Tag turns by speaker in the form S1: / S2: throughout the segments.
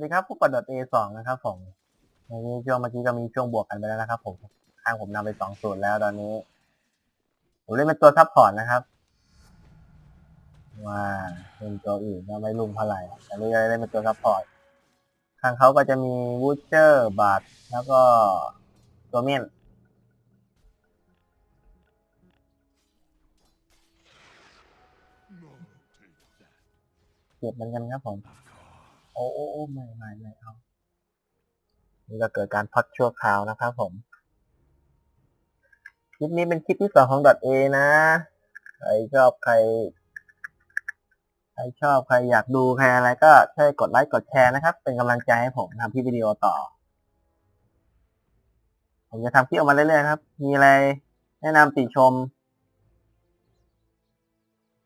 S1: สวัสดีครับพวกกด .a สองนะครับผมในนี้ช่วงเมื่อกี้ก็มีช่วงบวกกันไปแล้วนะครับผมข้างผมนำไปสองศูนย์แล้วตอนนี้ผมเล่นเป็นตัวซับพอร์ตนะครับว่าเป็นตัวอื่นก็ไม่ลุมเท่าไหร่แต่นี่เล่นเป็นตัวซับพอร์ตข้างเขาก็จะมีวูเจอร์บาทแล้วก็ตัวเมียนเก็บเหมือนกันครับผม โอ้โอ้โอ้ไม่ไม่ไม่เอานี่ก็เกิดการพักชั่วคราวนะครับผม คลิปนี้เป็นคลิปที่สองของ .a นะ ใครชอบใคร ใครชอบใครอยากดูใครอะไรก็ช่วยกดไลค์กดแชร์นะครับ เป็นกำลังใจให้ผมทำคลิปวิดีโอต่อ ผมจะทำคลิปออกมาเรื่อยๆครับ มีอะไรแนะนำติชม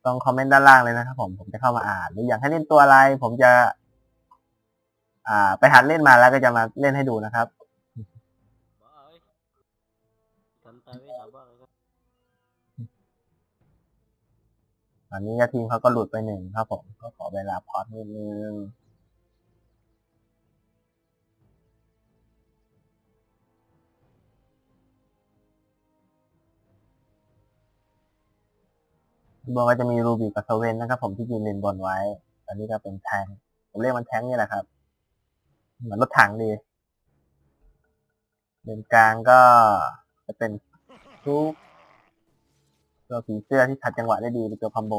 S1: ลองคอมเมนต์ด้านล่างเลยนะครับผม ผมจะเข้ามาอ่าน หรืออยากให้เล่นตัวอะไร ผมจะ อ่า ไปหัดเล่นมาแล้วก็จะมาเล่นให้ดูนะครับ
S2: บ้าเอ้ยทำตายไม่ทำบ้าเลยครับ
S1: ตอนนี้ทีมเขาก็หลุดไปหนึ่งครับผมก็ขอเวลาพอดนิดนึงบนก็จะมีรูบิกกับโซเวนนะครับผมที่ยืนเลนบนไว้ ตอนนี้ก็เป็นแทง ผมเรียกมันแทงนี่แหละครับ เหมือนรถถังดีเลนกลางก็จะเป็นทุกตัวผีเสื้อที่ขัดจังหวะได้ดีเป็นตัวคอมโบ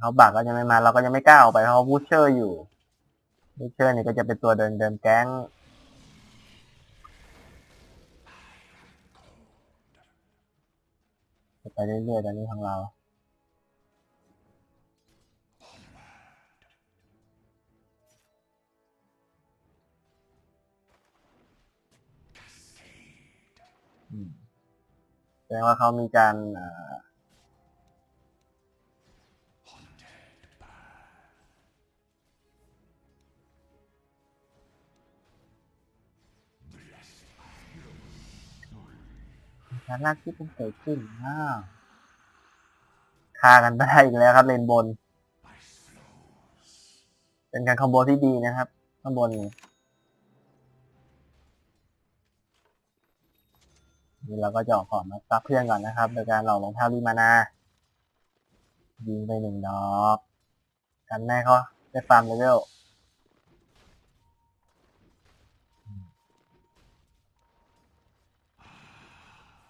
S1: เขาบักก็จะไม่มาเราก็จะไม่กล้าออกไปเพราะวูชเชอร์อยู่วูชเชอร์นี่ก็จะเป็นตัวเดินเดินแก๊ง ไปเรื่อยๆตอนนี้ของเราแสดงว่าเขามีการ เอ่อการาที่เป็นเกิดขึ้นอ้าวฆ่ากันได้อีกแล้วครับเลนบน เป็นการคอมโบที่ดีนะครับ ข้างบนนี้นี่เราก็จะออกของมาซับเพื่อนก่อนนะครับ โดยการหลอกลงเท้าลีมานายิงไปหนึ่งดอก กันแม่เขาได้ฟาร์มเลเวล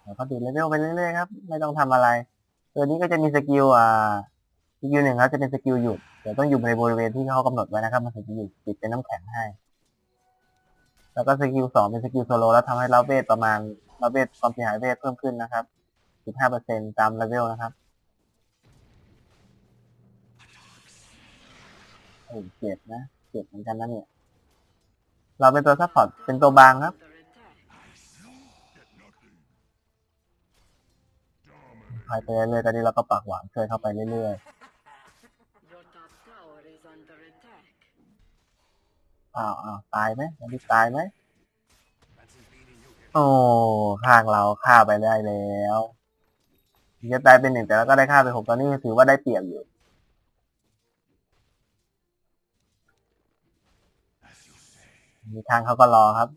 S1: แล้วก็ดูดเลเวลไปเรื่อยๆครับ ไม่ต้องทำอะไร ตัวนี้ก็จะมีสกิลอ่าสกิลหนึ่งครับจะเป็นสกิลหยุดเดี๋ยวต้องอยู่ในบริเวณที่เขากำหนดไว้นะครับ มันถึงจะหยุดติดเป็นน้ำแข็งให้ แล้วก็สกิลสองเป็นสกิลโซโลแล้วทำให้เราเวทประมาณเราเวทความเสียหายเวทเพิ่มขึ้นนะครับ15%ตามเลเวลนะครับโอ้เจ็บนะเจ็บเหมือนกันนะเนี่ย เราเป็นตัวซัพพอร์ตเป็นตัวบางครับ ไปไปเรื่อยๆตอนนี้เราก็ปากหวานช่วยเข้าไปเรื่อย
S3: Your top tower is under attack.
S1: ๆ อ้าวอ้าวตายไหมอันนี้ตายไหม โอ้ข้างเราฆ่าไปได้แล้วถึงจะตายเป็นหนึ่งแต่เราก็ได้ฆ่าไปหกตอนนี้ถือว่าได้เปรียบอยู่ มีทางเขาก็รอครับ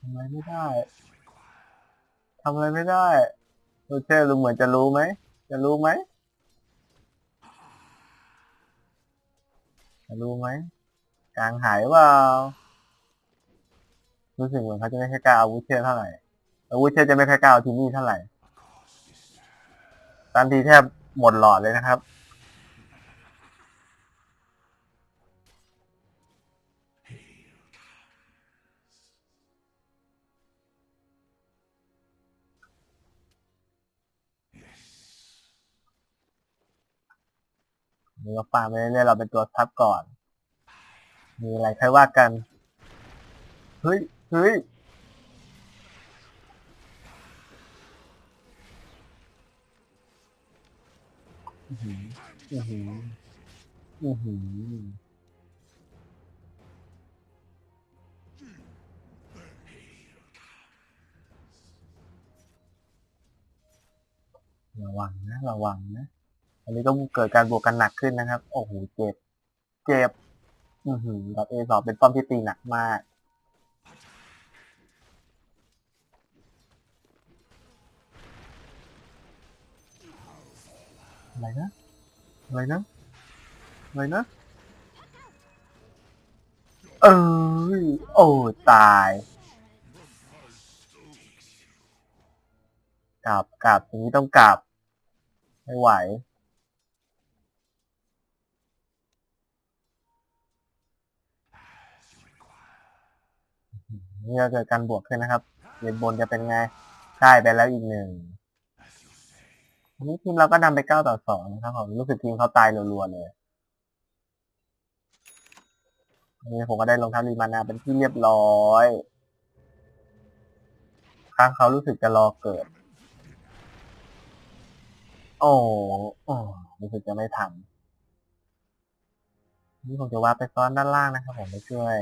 S1: ทำไรไม่ได้ำอะไรไม่ได้โรเชอร์ดูเหมือนจะรู้ไหม จะรู้ไหม จะรู้ไหม กลางหายเปล่า รู้สึกเหมือนเขาจะไม่ค่อยกล้าเอาวุธเชอร์เท่าไหร่ อาวุธเชอร์จะไม่ค่อยกล้าเอาทีนี่เท่าไหร่ตามทีแทบหมดหลอดเลยนะครับ มีก็ฟาร์มไปเรื่อยๆเราเป็นตัวทับก่อน มีอะไรค่อยว่ากัน เฮ้ยเฮ้ยอือหืออือหืออือหือระวังนะ ระวังนะ อันนี้ก็เกิดการบวกกันหนักขึ้นนะครับ โอ้โห เจ็บ เจ็บ อือหือดอทเอสองเป็นป้อมที่ตีหนักมาก อะไรนะ อะไรนะ อะไรนะ เอ้ยโอ้ ตายกลับกลับอย่างนี้ต้องกลับ ไม่ไหว นี่ก็เกิดการบวกขึ้นนะครับเรียนบนจะเป็นไงได้ไปแล้วอีกหนึ่งอันนี้ทีมเราก็นำไปเก้าต่อสองนะครับผมรู้สึกทีมเขาตายรัวๆเลยนนี้ผมก็ได้ลงทัพรีมานาเป็นที่เรียบร้อยข้างเขารู้สึกจะรอเกิด โอ้โอ้รู้สึกจะไม่ทันนี่ผมจะว่าไปซ้อนด้านล่างนะครับผมไปช่วย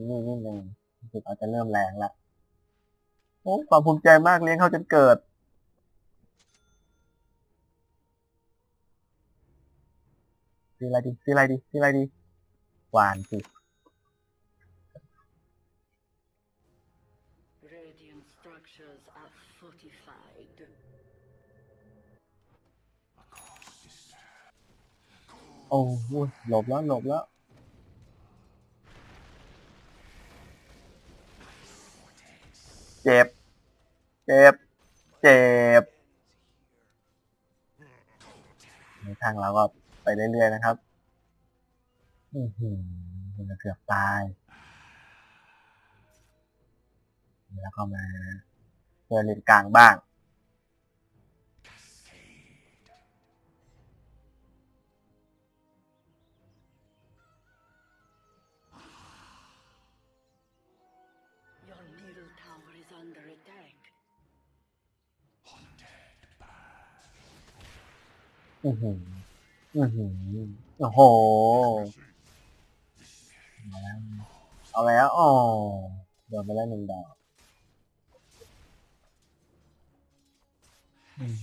S1: าที่นี่นิดนึงรู้สึกเขาจะเริ่มแรงแล้วโอ้ความภูมิใจมากเลี้ยงเขาจนเกิด ซื้ออะไรดีซื้ออะไรดีซื้ออะไรดี หวานสิ
S3: Radiant structures are fortified.
S1: โอ้โหหลบแล้วหลบแล้ว เจ็บ เจ็บ เจ็บ ทางเราก็ไปเรื่อยๆนะครับ อือหือมันเกือบตาย แล้วก็มาเจอเลนกลางบ้าง อือหืออือหือโอ้โหเอาแล้ว เอาแล้วอ๋อโดนไปแล้วหนึ่งดอกอืม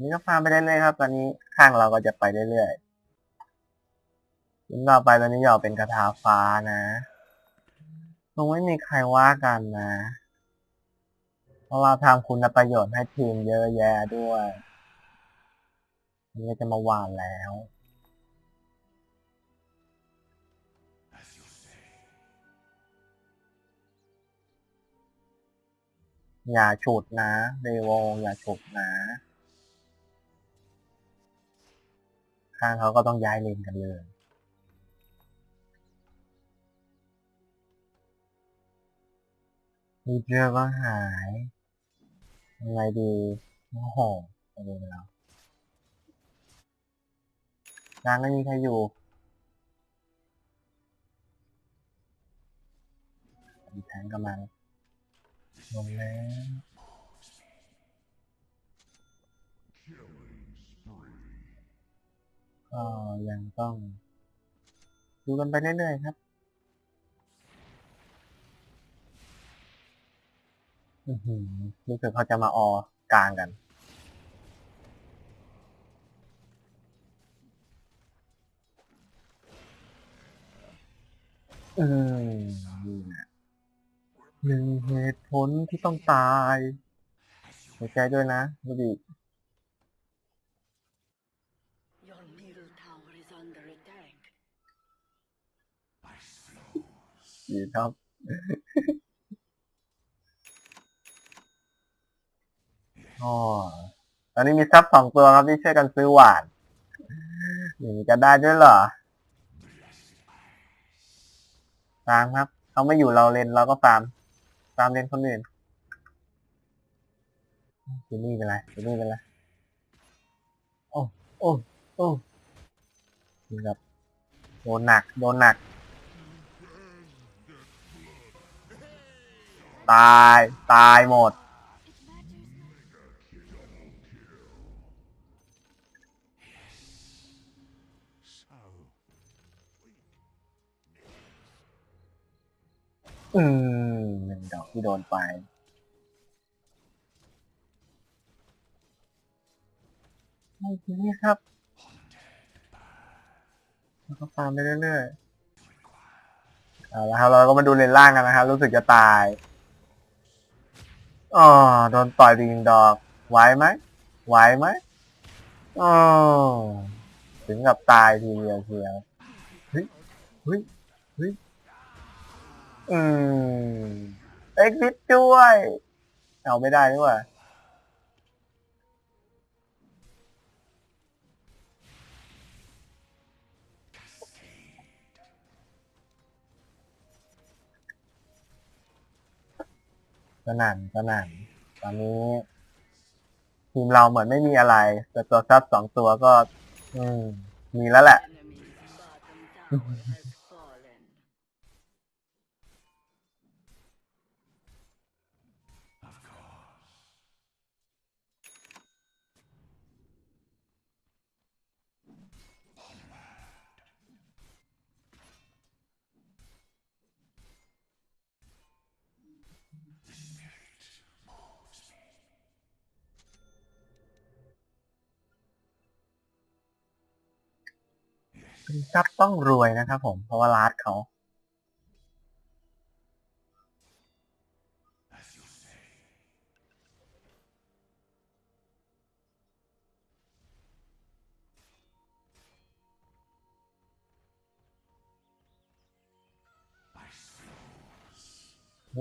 S1: นี่ก็ฟาร์มไปเรื่อยๆครับ ตอนนี้ข้างเราก็จะไปเรื่อยๆยิ่งต่อไปตอนนี้อยากเป็นกระทาฟ้านะคงไม่มีใครว่ากันนะ เพราะเราทำคุณประโยชน์ให้ทีมเยอะแยะด้วย นี่ก็จะมาหวานแล้ว อย่าฉุดนะเดวอย่าฉุดนะ ข้างเขาก็ต้องย้ายเลนกันเลยมีเจอก็หายยังไงดีโอ้โหไปดูแล้ว กลางไม่มีใครอยู่มีแทงกำลังลงแล้วก็ยังต้อง ดูกันไปเรื่อยๆครับอือหือรู้สึกเขาจะมาออกลางกัน เอืมนี่นะหนึ่งเหตุผลที่ต้องตายเสียใจด้วยนะดูดิดีครับอ๋อตอนนี้มีซับสองตัวครับที่ช่วยกันซื้อหวานอย่างนี้จะได้ด้วยเหรอ ฟาร์มครับเขาไม่อยู่เราเลนเราก็ฟาร์มฟาร์มเลนคนอื่นจินนี่เป็นไรจินนี่เป็นไรโอ้โอ้โอ้นี่ครับโดนหนักโดนหนัก ตาย ตายหมด อืมหนึ่งดอกที่โดนไป ไม่ทีนี้ครับแล้วก็ฟาร์มไปเรื่อยๆเอาละครับเราก็มาดูเลนล่างกันนะครับ รู้สึกจะตายอ๋อโดนต่อยไปยิงดอก ไหวไหมไหวไหมอ๋อถึงกับตายทีเดียวเชียวเฮ้ยเฮ้ยเฮ้ย อืมเอ็กซิสด้วย เอาไม่ได้นี่หว่าสนั่นสนั่นตอนนี้ ทีมเราเหมือนไม่มีอะไร แต่ตัวซับสองตัวก็ อืม มีแล้วแหละ
S3: Enemy bottom tower
S1: เป็นซับต้องรวยนะครับผม เพราะว่าลาดเขา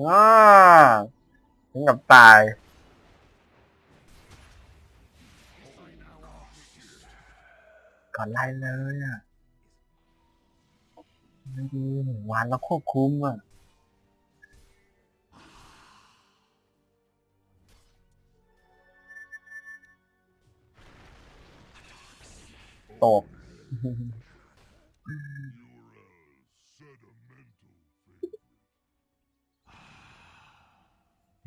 S1: ว้าถึงกับตาย ก่อนไล่เลยอะ ไม่ดีหนึ่งวันแล้วควบคุมอะตบ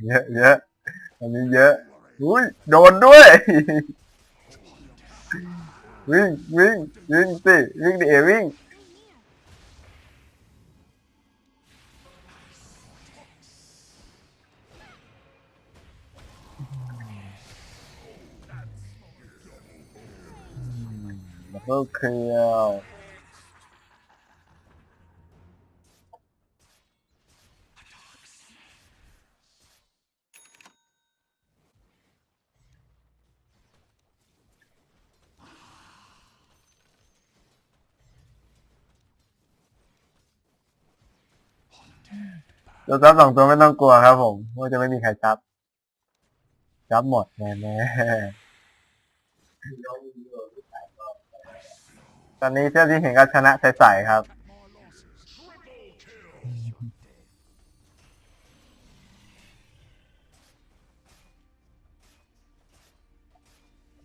S1: เยอะเยอะอันนี้เยอะอุ้ยโดนด้วย วิ่งวิ่งวิ่งสิวิ่งดิเอวิ่ง ดับเคตัวซับสองตัวไม่ต้องกลัวครับผมว่าจะไม่มีใครซับซับหมดแน่ๆ ตอนนี้เชื่อที่เห็นก็ชนะใสๆครับ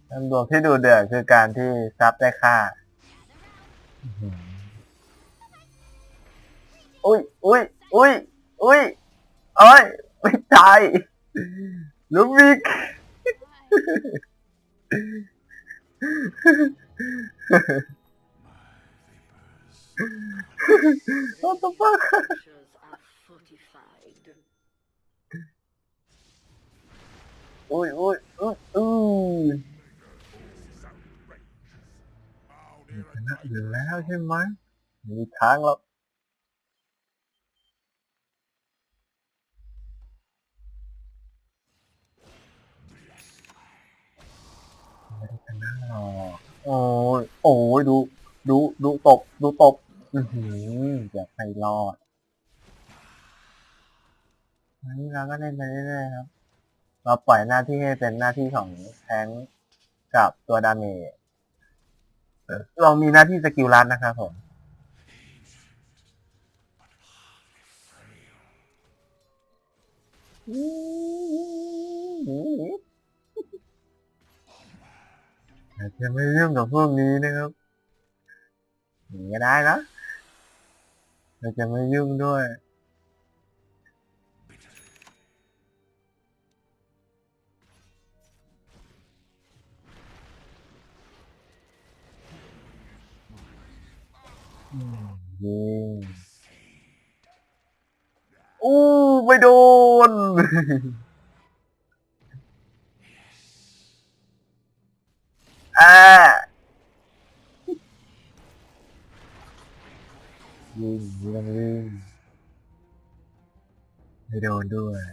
S1: อันบวกที่ดูเดือดคือการที่ซับได้ค่า อุ้ย อุ้ย อุ้ย อุ้ยโอ้ย ไม่ตายลูบิก What the fuck?
S3: Structures are fortified.
S1: อุ้ยอุ้ยอุ้ยอุ้ยชนะอยู่แล้วใช่ไหมมีทางหรอกไม่ได้ชนะหรอกโอ้ยโอ้ยดู ดู ดูตบ ดูตบ อือหือจะใครรอดอันนี้เราก็เล่นไปเรื่อยๆครับ เราปล่อยหน้าที่ให้เป็นหน้าที่ของแทงค์กับตัวดาเมจเรามีหน้าที่สกิลลัดนะครับผม อาจจะไม่ยุ่องกับพวกนี้นะครับหนีก็ได้นะ เราจะไม่ยุ่งด้วยอืมยิงอู้ไม่โดน อ่า ยิงยิงยิงไม่โดนด้วย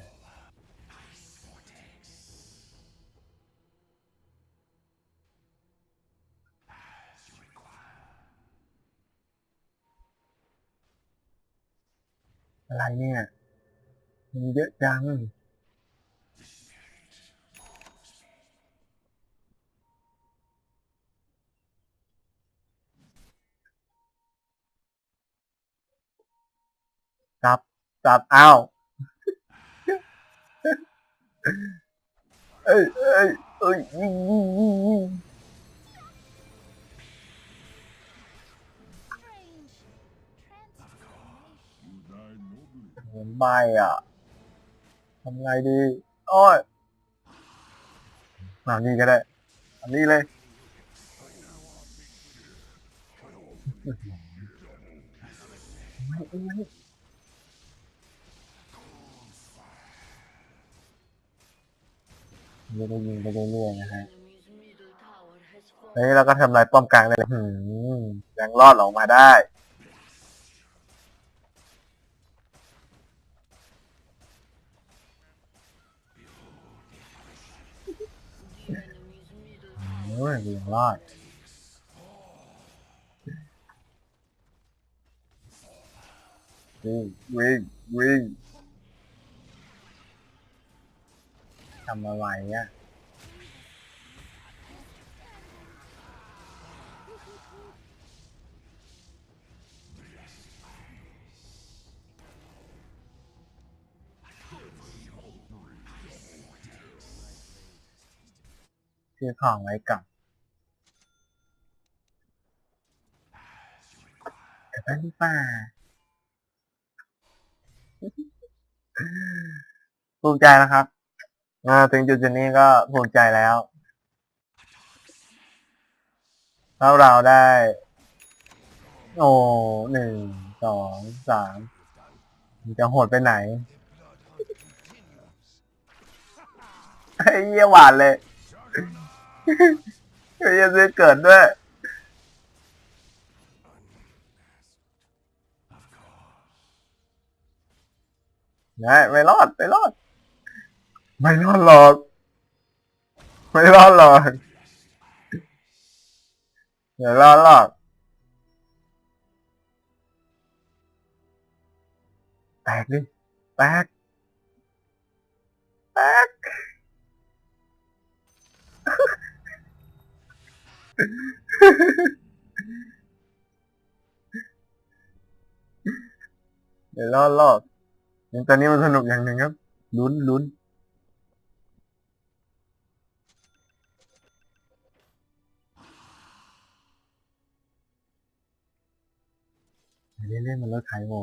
S1: อะไรเนี่ยมันเยอะจัง จับจับอ้าวเอ้ยเอ้ยเอ้ยยิงยิงยิงยิงเหมือนใบอะทำไงดีโอ้ยมานี่ก็ได้ อันนี้เลยไม่ไม่ ไม่ได้ยิงไปเรื่อยๆนะฮะเฮ้ยเราก็ทำลายป้อมกลางได้เลยหืมยังรอดออกมาได้ โอ้ยยังรอดวิ่งวิ่งวิ่ง ทำอะไรอะซื้อของไว้ก่อนกลับบ้านดีกว่าภูมิใจนะครับ มาถึงจุดจุดนี้ก็ภูมิใจแล้วแล้วเราได้ โอ้หนึ่งสองสามจะโหดไปไหนไอ้เยี่ยหวานเลยไอ้เยี่ยซื้อเกิดด้วยไม่ไม่รอด ไม่รอด ไม่รอดหรอก ไม่รอดหรอกเดี๋ยวรอดหรอกแตกดิแตกแตกเดี๋ยวรอดรอดตอนนี้มันสนุกอย่างหนึ่งครับ ลุ้นลุ้น นเล่นมันเลิกขายโม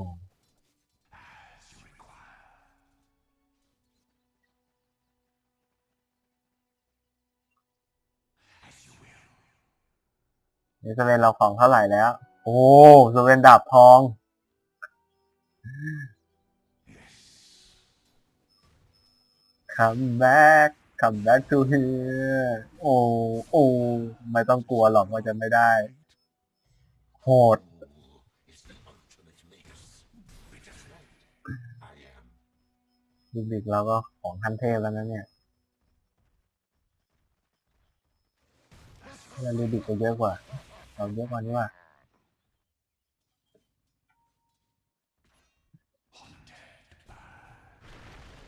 S1: นี่สเวนเราของเท่าไหร่แล้ว โอ้สเวนดาบทอง come back come back to here โอ้โอ้ไม่ต้องกลัวหรอกว่าจะไม่ได้ โหด ดิบิกเราก็ของทันเทพแล้วนะเนี่ยเราดิบิกก็เยอะกว่า เราเยอะกว่านี้ว่า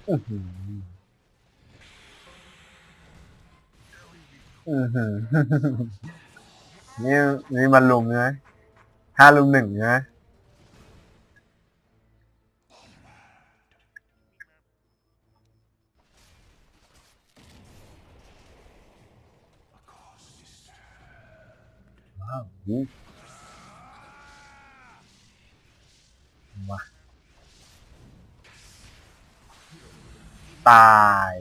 S1: อือหืออือหือนี่นี่มันลุมใช่ไหมห้าลุมหนึ่งใช่ไหม หูมาตาย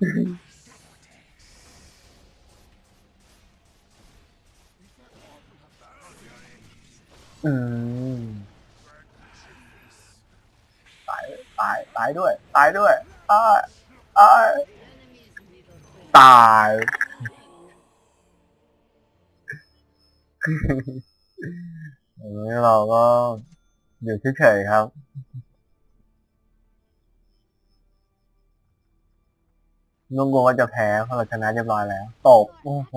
S1: อืมตายตายตายด้วย ตายด้วยตายตายตายเราก็อยู่เฉยๆครับ นุ่งกลัวว่าจะแพ้เพราะเราชนะเรียบร้อยแล้ว ตบ โอ้โห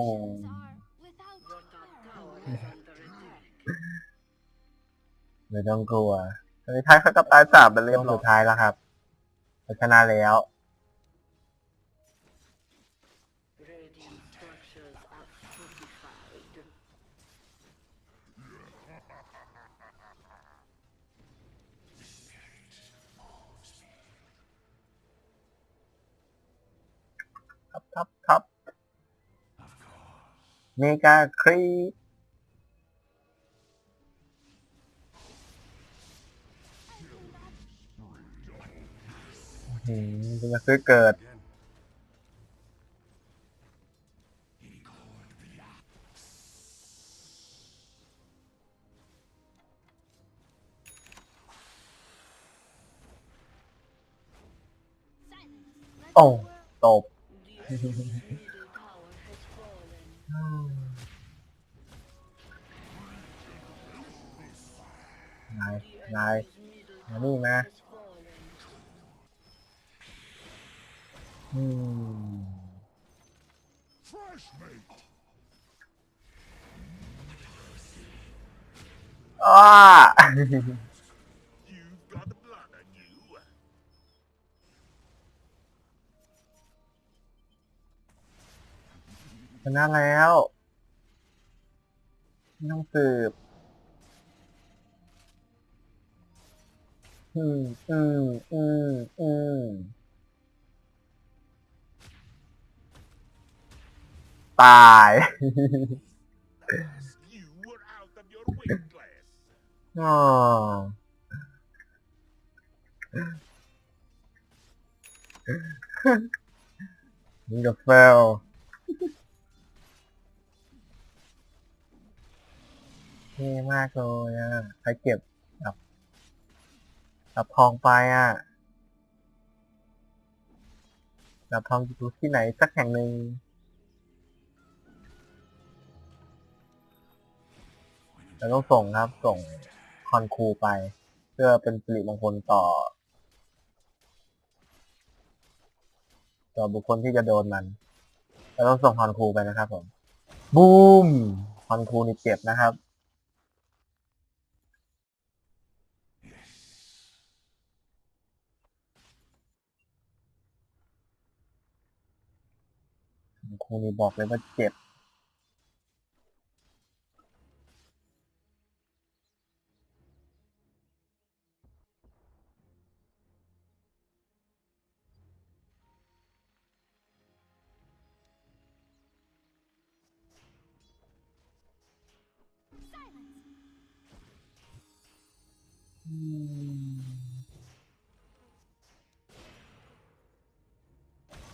S1: ไม่ต้องกลัวสุดท้ายเขาก็ตายสามเป็นเรียบสุดท้ายแล้วครับเราชนะแล้ว ครับครับครับเมกาครีปอืมเป็นกระซื้อเกิดโอ้ตบ นายนายมานี่
S3: นะ
S1: อืมอ้า ชนะแล้วไม่ต้องสืบ อืม อืม อืม อืม ตาย
S4: You were out of your weight class.
S1: อ๋อมึงกับเท่มากเลยอะใครเก็บแบบแบบทองไปอะแบบทองอยู่ที่ไหนสักแห่งหนึ่งแล้วต้องส่งครับ ส่งคอนคูไป เพื่อเป็นสิริมงคลต่อ ต่อบุคคลที่จะโดนมันเราต้องส่งฮอนคูไปนะครับผม บูมฮอนคูนี่เจ็บนะครับ คูนี่บอกเลยว่าเจ็บอืม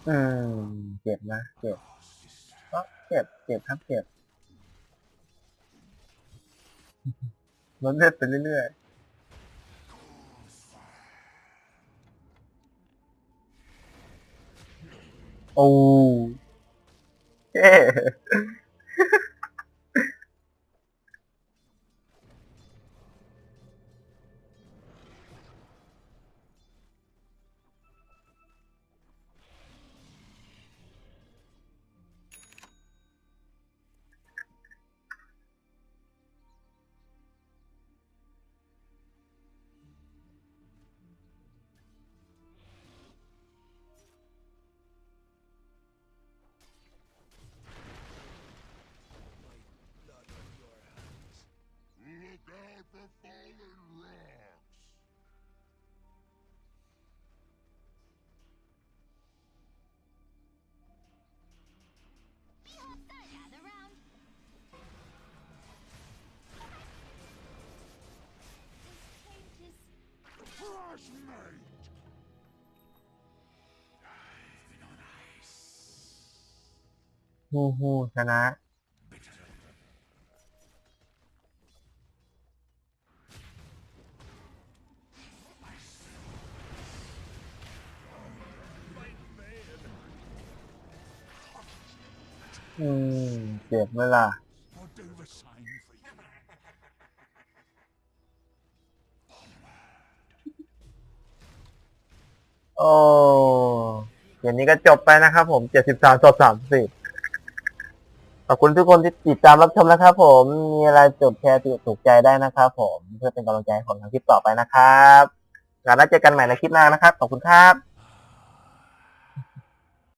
S1: อืมเจ็บนะ เจ็บ เจ็บเจ็บครับเจ็บลดเลือดไปเรื่อยๆ โอ้เฮ้
S4: Crush mate. I've been on ice.
S1: ฮู้ฮู้ชนะ อืมเจ็บไหมล่ะ โอ้เกมนี้ก็จบไปนะครับผม73ต่อ30ขอบคุณทุกคนที่ติดตามรับชมนะครับผม มีอะไรจดแชร์ติถูกใจได้นะครับผม เพื่อเป็นกำลังใจให้ผมทำคลิปต่อไปนะครับแล้วเจอกันใหม่ในคลิปหน้านะครับ ขอบคุณครับ